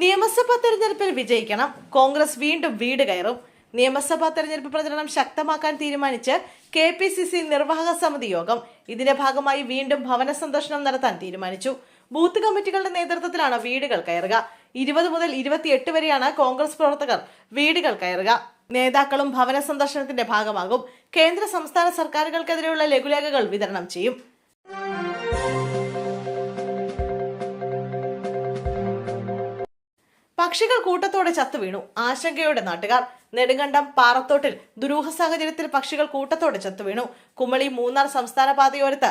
നിയമസഭാ തെരഞ്ഞെടുപ്പിൽ വിജയിക്കണം. കോൺഗ്രസ് വീണ്ടും വീട് കയറും. നിയമസഭാ തെരഞ്ഞെടുപ്പ് പ്രചരണം ശക്തമാക്കാൻ തീരുമാനിച്ച് കെ പി സി സി നിർവാഹക സമിതി യോഗം ഇതിന്റെ ഭാഗമായി വീണ്ടും ഭവന സന്ദർശനം നടത്താൻ തീരുമാനിച്ചു. ബൂത്ത് കമ്മിറ്റികളുടെ നേതൃത്വത്തിലാണ് വീടുകൾ കയറുക. ഇരുപത് മുതൽ ഇരുപത്തിയെട്ട് വരെയാണ് കോൺഗ്രസ് പ്രവർത്തകർ വീടുകൾ കയറുക. നേതാക്കളും ഭവന സന്ദർശനത്തിന്റെ ഭാഗമാകും. കേന്ദ്ര സംസ്ഥാന സർക്കാരുകൾക്കെതിരെയുള്ള ലഘുലേഖകൾ വിതരണം ചെയ്യും. പക്ഷികൾ കൂട്ടത്തോടെ ചത്തു വീണു. ആശങ്കയോടെ നാട്ടുകാർ നെടുങ്കണ്ടം പാറത്തോട്ടിൽ ദുരൂഹ സാഹചര്യത്തിൽ പക്ഷികൾ കൂട്ടത്തോടെ ചത്തു വീണു. കുമളി മൂന്നാർ സംസ്ഥാന പാതയോരത്ത്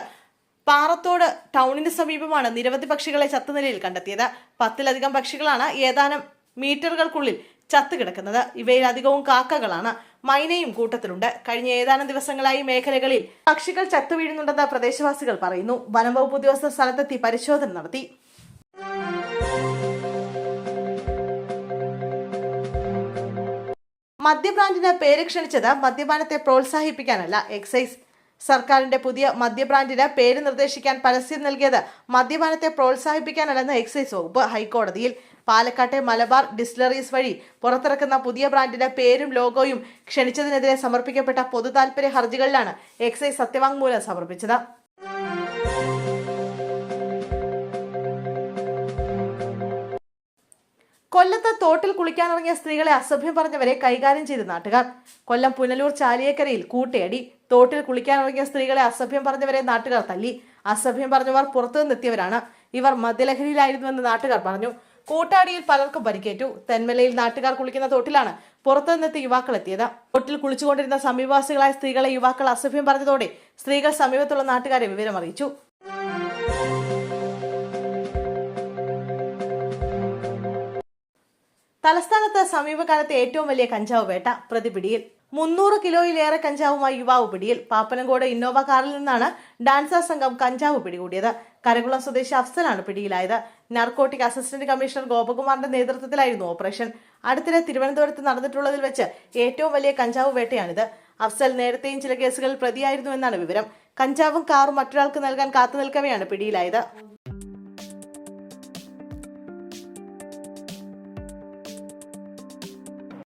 പാറത്തോട് ടൗണിന് സമീപമാണ് നിരവധി പക്ഷികളെ ചത്തുനിലയിൽ കണ്ടെത്തിയത്. പത്തിലധികം പക്ഷികളാണ് ഏതാനും മീറ്ററുകൾക്കുള്ളിൽ ചത്തുകിടക്കുന്നത് ഇവയിൽ അധികവും കാക്കകളാണ്. മൈനയും കൂട്ടത്തിലുണ്ട്. കഴിഞ്ഞ ഏതാനും ദിവസങ്ങളായി മേഖലകളിൽ പക്ഷികൾ ചത്തുവീഴുന്നുണ്ടെന്ന് പ്രദേശവാസികൾ പറയുന്നു. വനംവകുപ്പ് ഉദ്യോഗസ്ഥർ സ്ഥലത്തെത്തി പരിശോധന നടത്തി. മദ്യബ്രാൻഡിന് പേര് ക്ഷണിച്ചത് മദ്യപാനത്തെ പ്രോത്സാഹിപ്പിക്കാനല്ല എക്സൈസ് സർക്കാരിന്റെ പുതിയ മദ്യബ്രാൻഡിന് പേര് നിർദ്ദേശിക്കാൻ പരസ്യം നൽകിയത് മദ്യപാനത്തെ പ്രോത്സാഹിപ്പിക്കാനല്ലെന്ന് എക്സൈസ് വകുപ്പ് ഹൈക്കോടതിയിൽ. പാലക്കാട്ടെ മലബാർ ഡിസ്റ്റിലറീസ് വഴി പുറത്തിറക്കുന്ന പുതിയ ബ്രാൻഡിന്റെ പേരും ലോഗോയും ക്ഷണിച്ചതിനെതിരെ സമർപ്പിക്കപ്പെട്ട പൊതുതാൽപര്യ ഹർജികളിലാണ് എക്സൈസ് സത്യവാങ്മൂലം സമർപ്പിച്ചത്. കൊല്ലത്ത് തോട്ടിൽ കുളിക്കാനിറങ്ങിയ സ്ത്രീകളെ അസഭ്യം പറഞ്ഞവരെ കൈകാര്യം ചെയ്ത നാട്ടുകാർ. കൊല്ലം പുനലൂർ ചാലിയേക്കരയിൽ കൂട്ടയടി. തോട്ടിൽ കുളിക്കാനിറങ്ങിയ സ്ത്രീകളെ അസഭ്യം പറഞ്ഞവരെ നാട്ടുകാർ തല്ലി. അസഭ്യം പറഞ്ഞവർ പുറത്തുനിന്നെത്തിയവരാണ്. ഇവർ മദ്യലഹരിയിലായിരുന്നുവെന്ന് നാട്ടുകാർ പറഞ്ഞു. കൂട്ടാടിയിൽ പലർക്കും പരിക്കേറ്റു. തെന്മലയിൽ നാട്ടുകാർ കുളിക്കുന്ന തോട്ടിലാണ് പുറത്തുനിന്നെത്തി യുവാക്കൾ എത്തിയത് തോട്ടിൽ കുളിച്ചുകൊണ്ടിരുന്ന സമീപവാസികളായ സ്ത്രീകളെ യുവാക്കൾ അസഭ്യം പറഞ്ഞതോടെ സ്ത്രീകൾ സമീപത്തുള്ള നാട്ടുകാരെ വിവരം അറിയിച്ചു തലസ്ഥാനത്ത് സമീപകാലത്തെ ഏറ്റവും വലിയ കഞ്ചാവ് വേട്ട പ്രതിപിടിയിൽ. മുന്നൂറ് കിലോയിലേറെ കഞ്ചാവുമായി യുവാവ് പിടിയിൽ. പാപ്പനംകോട് ഇന്നോവ കാറിൽ നിന്നാണ് ഡാൻസർ സംഘം കഞ്ചാവ് പിടികൂടിയത്. കരകുളം സ്വദേശി അഫ്സലാണ് പിടിയിലായത്. നർക്കോട്ടിക് അസിസ്റ്റന്റ് കമ്മീഷണർ ഗോപകുമാറിന്റെ നേതൃത്വത്തിലായിരുന്നു ഓപ്പറേഷൻ. അടുത്തിടെ തിരുവനന്തപുരത്ത് നടന്നിട്ടുള്ളതിൽ വെച്ച് ഏറ്റവും വലിയ കഞ്ചാവ് വേട്ടയാണിത്. അഫ്സൽ നേരത്തെയും ചില കേസുകളിൽ പ്രതിയായിരുന്നു എന്നാണ് വിവരം. കഞ്ചാവും കാറും മറ്റൊരാൾക്ക് നൽകാൻ കാത്തു നിൽക്കവെയാണ് പിടിയിലായത്.